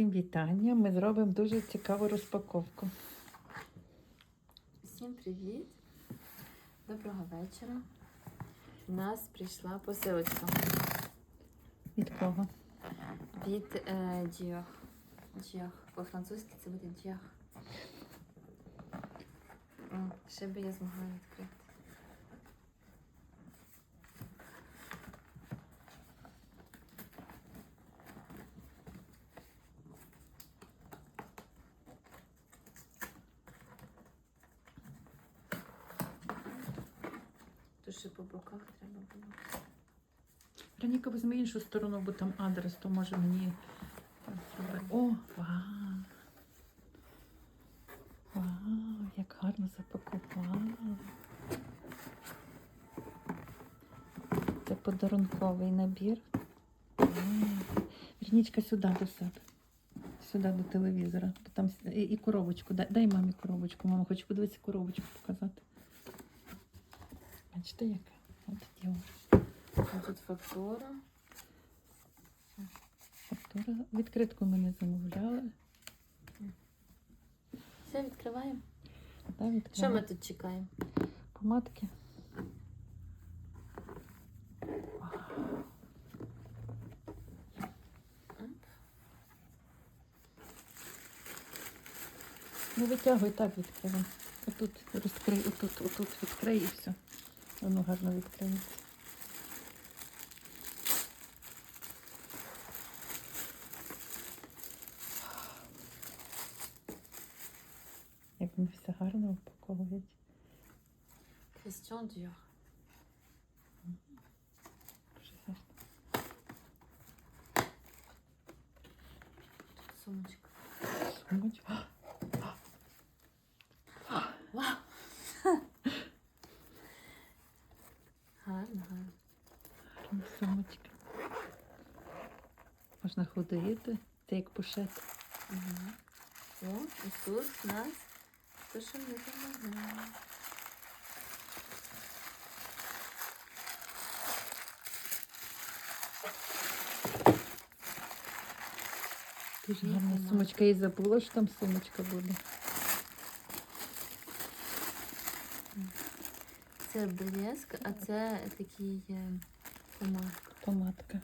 Всім вітання. Ми зробимо дуже цікаву розпаковку. Всім привіт! Доброго вечора. У нас прийшла посилочка Від кого? від е, Dior. Dior. По-французьки це буде. О, ще би я змогла відкрити. Ще по боках треба було. Раніка візьми іншу сторону, бо там адрес, то може мені зробити. О, вау! Вау, як гарно запакувала. Це подарунковий набір. М. Вірнічка сюди до себе. Сюди до телевізора. Там і коробочку. Дай, дай мамі коробочку. Мама хоче подивитися коробочку показати. Бачите, яка? От. А Тут фактура. Фактура. Відкритку ми не замовляли. Все, відкриваємо. Да, Що ми тут чекаємо? Помадки. Ну витягуй так відкривай. Отут розкрий, отут, отут відкрий і все. Воно гарно відкриється. Як вони все гарно упаковують. Christian Dior. Дуже гарно. Тут сумочка. Сумочка. Вау! Гарно, гарно. Гарна сумочка. Можна ходити. Це як пушет. Угу. О, і тут у нас те, що ми замовляємо. Дуже гарна сумочка. І забула, що там сумочка буде. Це блеск, а це такий е, помадка. Помадка.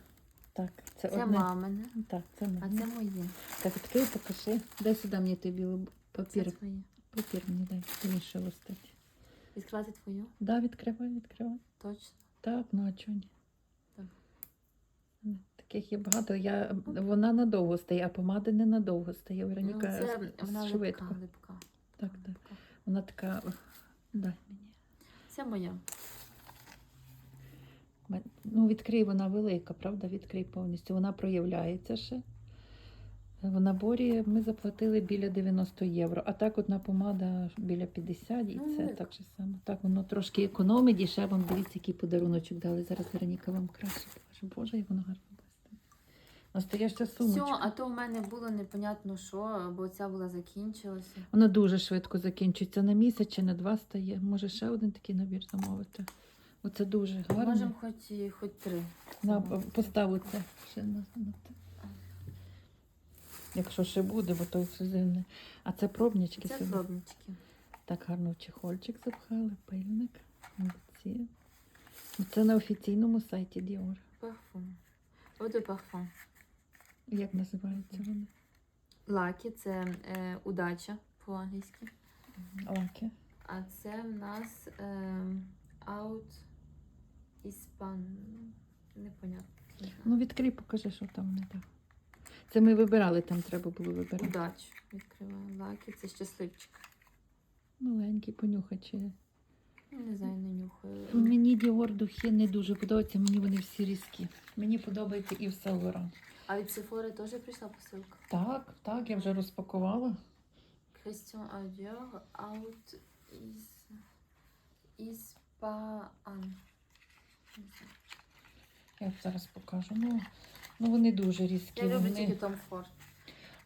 Так, це, Це одне. мамине, Так, це а це моє. Так, відкрий, покажи. Дай сюди мені той білий Це папір. твоє. Папір мені дай. Мені ще листить. Відкривати твою? Да, відкривай, відкривай. Точно. Так, ну а чого ні? Так. Ну, Таких є багато. Я, вона надовго стає, а помада не надовго стає. Ну, Вероніка це с- вона швидко. липка, липка. Так, так. липка. Вона така. Дай мені. Це моя. Ну, відкрий, вона велика, правда? Відкрий повністю. Вона проявляється ще. В наборі ми заплатили біля 90 євро, а так одна помада біля 50 і Ну, це так же само. Так, воно трошки економить, і ще вам дивіться, який подаруночок дали. Зараз Вероніка вам краще покаже. Боже, як воно гарно блистить. Настояща Все, а то в мене було непонятно що, бо ця була закінчилася. Вона дуже швидко закінчується на місяць чи на два стає. Може ще один такий набір замовити. Оце дуже гарно. Можемо хоч, і- хоч три. На, це ще на, на те. Якщо ще буде, бо то все зимне. А це пробнички Це сюди. пробнички. Так гарно в чехольчик запхали, пильник. Молодці. Ну, Це на офіційному сайті Dior. Парфум. De parfum. Як називаються вони? Лаки це е, удача по-англійськи. Лаки. А це в нас е, Out Ispan. Непонятно. Ну відкрий, покажи, що там не так. Це ми вибирали, там треба було вибирати. Удачу. Відкриваємо лаки. Це щасливчик. Маленький. Ну, Не знаю, не нюхаю. Мені Dior духи не дуже подобаються, мені вони всі різкі. Мені подобається і все Лоран. А від Sephora теж прийшла посилка. Так, так, я вже розпакувала. Christian Dior Out is Ispan. Не. Я зараз покажу. Ну, ну вони дуже різкі. Я люблю тільки Tom Ford.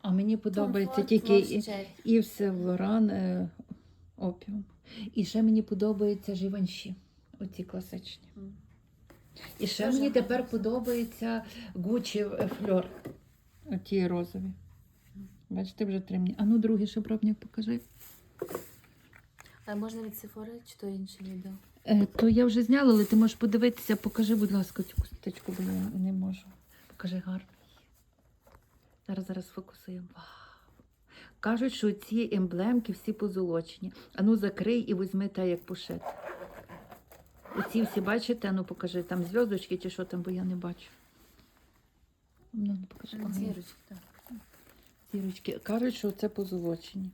А мені подобається тільки і, Cherry. і все Лоран е, опіум. І ще мені подобається живанші. Оці класичні. М. І ще Дуже мені тепер подобається Гучі фльор. Оті розові. Бачите, вже три мені. А ну другий шипробник покажи. А можна від Сефори чи то інше відео? Е, то я вже зняла, але ти можеш подивитися. Покажи, будь ласка, цю кусточку, бо я не можу. Покажи гарно. Зараз зараз фокусуємо. Вау. Кажуть, що ці емблемки всі позолочені. Ану закрий і візьми те, як пушет. Оці всі бачите, ну покажи, там зв'язочки чи що там, бо я не бачу. Ну, ну, покажи. Зірочки, так. Зірочки. Кажуть, що це позолочені.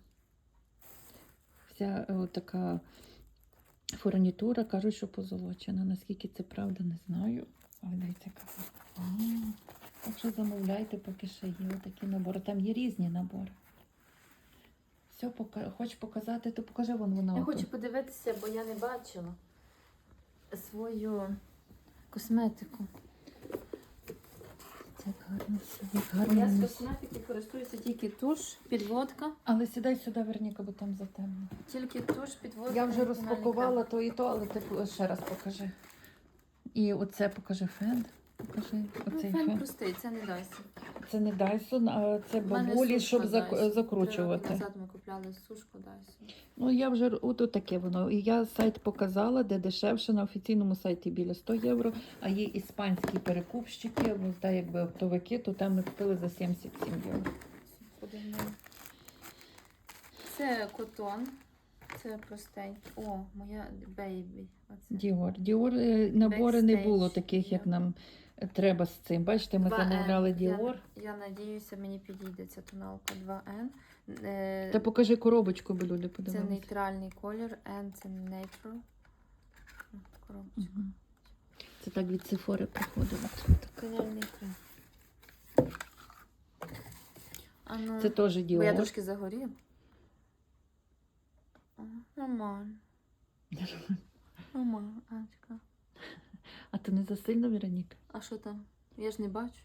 Вся е, така фурнітура кажуть, що позолочена. Наскільки це правда, не знаю. Але дивіться, яка. Так що замовляйте, поки ще є такі набори. Там є різні набори. Все, пока... Хоч показати, то покажи вон вона. Я хочу подивитися, бо я не бачила свою косметику. Це гарно все. Як Я з косметики користуюся тільки туш, підводка. Але сідай сюди, Верніка, бо там затемно. Тільки туш, підводка. Я вже розпакувала то і то, але ти ще раз покажи. І оце покажи фен. Покажи оцей Ну, фен простий, це не Dyson. Це не Dyson, а це бабулі, щоб зак- закручувати. назад ми купляли сушку Dyson. Ну я вже от таке воно. І я сайт показала, де дешевше на офіційному сайті біля 100 євро. А є іспанські перекупщики, ось так якби оптовики, то там ми купили за 77 євро. Це котон. Це простенький. О, моя бейбі. Діор. Діор е, набори не було таких, як нам е, треба з цим. Бачите, ми 2N. замовляли Діор. Я, надіюся, мені підійде ця тоналка 2N. Е, Та покажи коробочку, бо люди Це нейтральний колір, N це Nature. Коробочка. Це так від цифори приходило. Тональний крем. А Це теж бо я трошки загорів. Нормально. Нормально, Анечка. А ти не засильно, Вероніка? А що там? Я ж не бачу.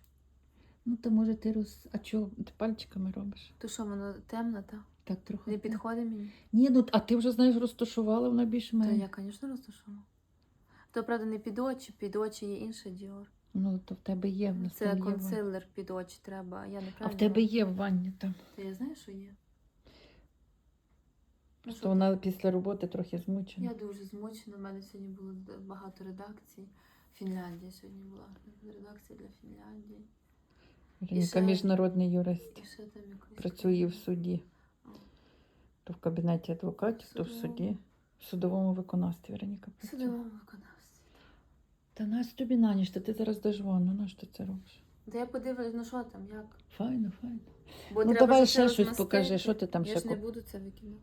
Ну, то може ти роз... А чого ти пальчиками робиш? То що, воно темно, так? Так трохи. Не підходить мені? Ні, ну а ти вже знаєш, розташувала вона більш То менш. я, звісно, розташувала. То, правда, не під очі, під очі є інша Dior. Ну, то в тебе є, в нас Це там є. консилер під очі треба. Я А в тебе є в ванні там. Та я знаю, що є. Ну, що вона після роботи трохи змучена. Я дуже змучена. У мене сьогодні було багато редакцій. Фінляндія сьогодні була редакція для Фінляндії. Вероніка ще- міжнародний юрист. І ще там якось. Працює в суді. То в кабінеті адвокатів, то в суді. В судовому виконавстві Вероніка В судовому виконавстві. Та нас тобі на ніч, та ти зараз даш ванну, на що ти це робиш? Та я подивлюсь, ну що там, як? Файно, файно. Бо Ну давай ще щось розмастити. покажи, що ти там Я ще ж не буду це викинути.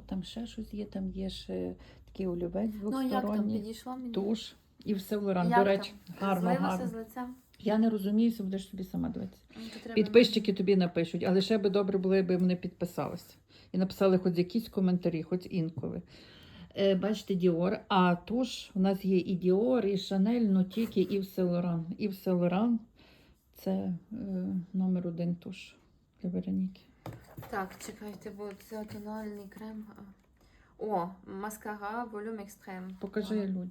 О, там ще щось є, там є ще такий олівець Ну як там двосторонній, підійшло мені? туш і все Лоран. Як До речі, там? гарно, Злилося гарно. з лиця? Я не розуміюся, будеш собі сама дивитися. Ну, то треба Підписчики тобі напишуть, але ще би добре було, якби вони підписалися. І написали хоч якісь коментарі, хоч інколи. Е, бачите, Діор. А туш у нас є і Діор, і Шанель, ну тільки і в Селоран. І в Селоран це е, номер один туш для Вероніки. Так, чекайте, бо це тональний крем. О, маскара волюм екстрем. Покажи Ага. людям.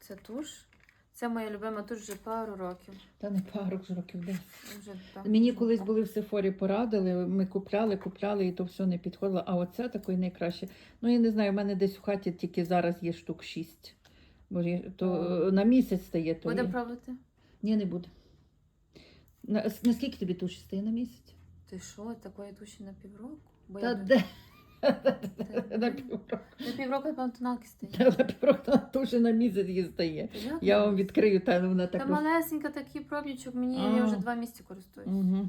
Це туш. Це моя любима туш вже пару років. Та не пару ж років десь. Вже, так, Мені колись були в Сефорі порадили, ми купляли, купляли, і то все не підходило. А оце такої найкраще. Ну, я не знаю, у мене десь в хаті тільки зараз є штук шість. Бо то О. е, на місяць стає то. Буде є. пробувати? Ні, не буде. Наскільки тобі туші стає на місяць? Ти що, такої туші на півроку? Бо Та я де? На півроку. на півроку, напевно, тоналки. Та На півроку туші на місяць їй стає. Я вам відкрию, та вона Та так. малесенька такий пробничок, мені я А. вже два місяці користуюсь. Угу.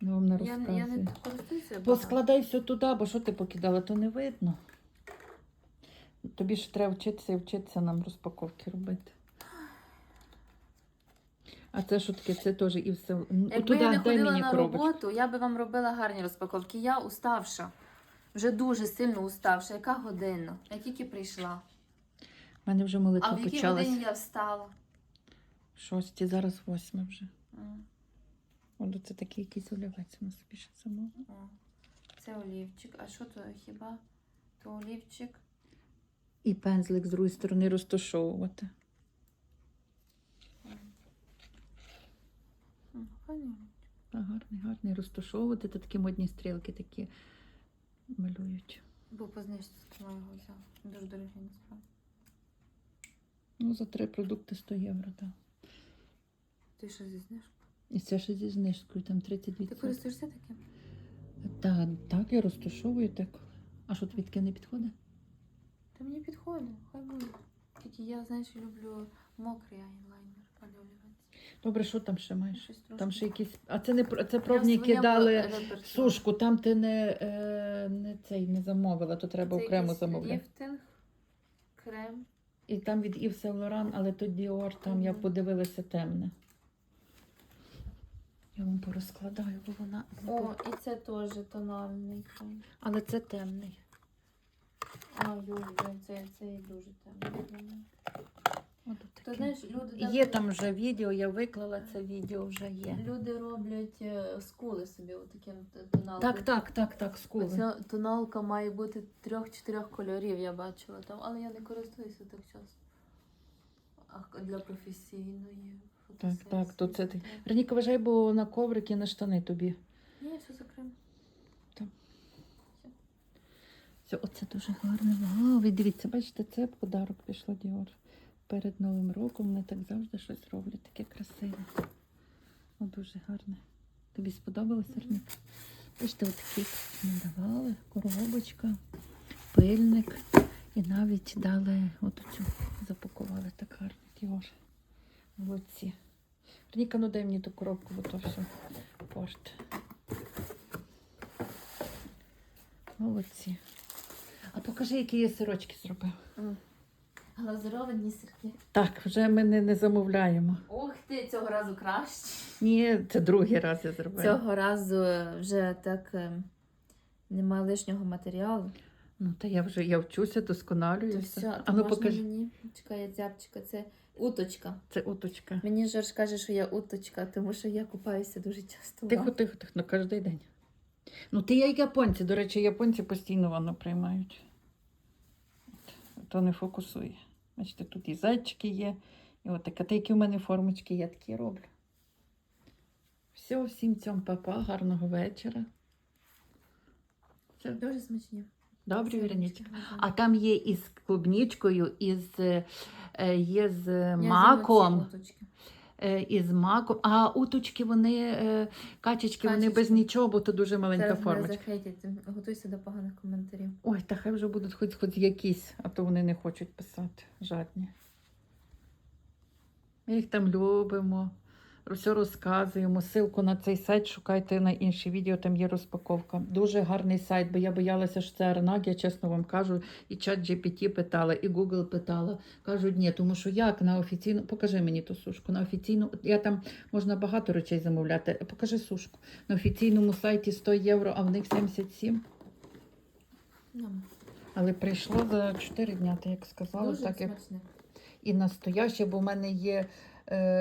Ну, вам не Я, я розказую. не користуюся. багато. Поскладай все туди, бо що ти покидала, то не видно. Тобі ж треба вчитися і вчитися нам розпаковки робити. А це що таке? Це теж і все. Якби туди я не ходила мені на коробочку. роботу, я би вам робила гарні розпаковки. Я уставша. Вже дуже сильно уставша. Яка година? Я тільки прийшла. У мене вже молитва А в якій почалась. годині я встала? Шості, зараз восьме вже. М, От це такий якийсь олівець у нас більше самого. о. Це олівчик. А що то хіба? То олівчик. І пензлик з другої сторони розташовувати. М, Понятно. Та гарний, гарний. Розташовувати та такі модні стрілки такі малюють. Бо по знижці його взяв. Дуже дорогий насправді. Ну, за три продукти 100 євро, так. Ти що зі знижкою? І це ще зі знижкою, там 32 Ти користуєшся таким? Так, так, я розташовую так. А що тобі таке не підходить? Та мені підходить, хай буде. Тільки я, знаєш, люблю мокрий айлайнер малювати. Добре, що там ще маєш? Щось трошки. Там ще якісь. А це не про- це Я в пробні, які своєму дали сушку. Там ти не, е, не цей не замовила, то треба Це окремо якийсь замовляти. Ліфтинг, крем. І там від Saint Laurent, але то Dior, там я Мгм. подивилася темне. Я вам порозкладаю, бо вона. О, і це теж тональний крем. Але це темний. Це, це дуже. Ти знаєш, люди Є там вже відео, я виклала це відео вже є. Люди роблять е, скули собі отаким тоналкою. Так, так, так, так, скули. Ця тоналка має бути трьох-чотирьох кольорів, я бачила там, але я не користуюся так часто. А для професійної Так, фотосесії. так, то це ти. так. Верніка, вважай, бо на коврик і на штани тобі. Ні, все закрив. Це, оце дуже гарне. Вау, дивіться, бачите, це подарок пішло Діор. Перед Новим роком вони так завжди щось роблять, таке красиве. О, дуже гарне. Тобі сподобалося, Верніка? Бачите, отакий надавали, коробочка, пильник. І навіть дали оту запакували так гарно Діор. Молодці. Верніка, ну дай мені ту коробку, бо то все порт. Молодці. Покажи, які я сирочки зробив. Глазуровані сирки. Так, вже ми не, не замовляємо. Ух ти, цього разу краще. Ні, це другий раз я зробила. Цього разу вже так е, нема лишнього матеріалу. Ну, та я вже я вчуся, То досконалююся. все, а ну покажи. мені. Чекай, зябчика, це уточка. Це уточка. Мені Жорж каже, що я уточка, тому що я купаюся дуже часто. Тихо, тихо, тихо, ну кожен день. Ну, ти як японці. До речі, японці постійно воно приймають. То не фокусує. Бачите, тут і зайчики є. І от таке, та які в мене формочки, я такі роблю. Все, всім цьому папа, гарного вечора. Все, Дуже смачні. добрі, Віронічка. А там є із клубнічкою, із, е, є з маком. Е, Із маком. А уточки, вони, е, качечки, вони без нічого, бо то дуже маленька Зараз мене формочка. захейтять. Готуйся до поганих коментарів. Ой, та хай вже будуть хоч, хоч якісь, а то вони не хочуть писати. Жадні. Ми їх там любимо, все розказуємо. Силку на цей сайт шукайте на інші відео, там є розпаковка. Дуже гарний сайт, бо я боялася, що це Арнак, я чесно вам кажу. І чат GPT питала, і Google питала. Кажуть, ні, тому що як на офіційну, покажи мені ту сушку. На офіційну, я там можна багато речей замовляти. Покажи сушку. На офіційному сайті 100 євро, а в них 77. Але прийшло за 4 дня, ти як сказала, Дуже так як і настояще, бо в мене є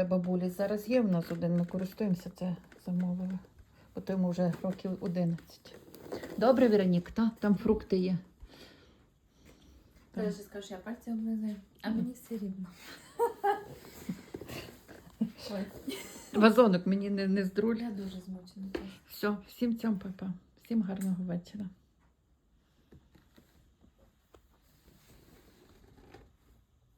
бабулі. Зараз є в нас один, ми користуємося це замовили. Бо тому вже років 11. Добре, Веронік, та? там фрукти є. Ти ще скажеш, я пальці облизаю, а мені все рівно. Вазонок мені не, не здруль. я дуже змучена. Все, всім цьому, папа. Всім гарного вечора.